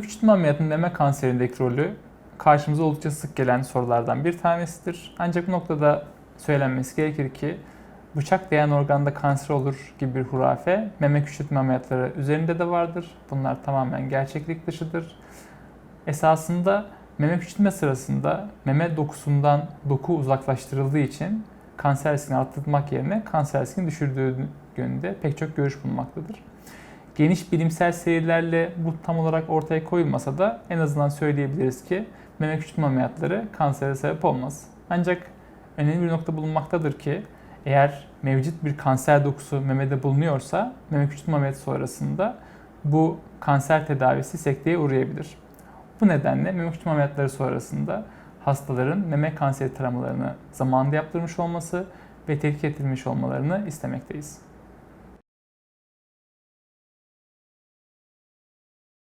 küçültme ameliyatının meme kanserindeki rolü karşımıza oldukça sık gelen sorulardan bir tanesidir. Ancak bu noktada söylenmesi gerekir ki bıçak değen organda kanser olur gibi bir hurafe meme küçültme ameliyatları üzerinde de vardır. Bunlar tamamen gerçeklik dışıdır. Esasında meme küçültme sırasında meme dokusundan doku uzaklaştırıldığı için kanser riskini arttırmak yerine kanser riskini düşürdüğü yönünde pek çok görüş bulunmaktadır. Geniş bilimsel seyirlerle bu tam olarak ortaya koyulmasa da en azından söyleyebiliriz ki meme küçültme ameliyatları kansere sebep olmaz. Ancak önemli bir nokta bulunmaktadır ki eğer mevcut bir kanser dokusu memede bulunuyorsa meme küçültme ameliyatı sonrasında bu kanser tedavisi sekteye uğrayabilir. Bu nedenle meme küçültme ameliyatları sonrasında hastaların meme kanseri taramalarını zamanında yaptırmış olması ve tetkik ettirilmiş olmalarını istemekteyiz.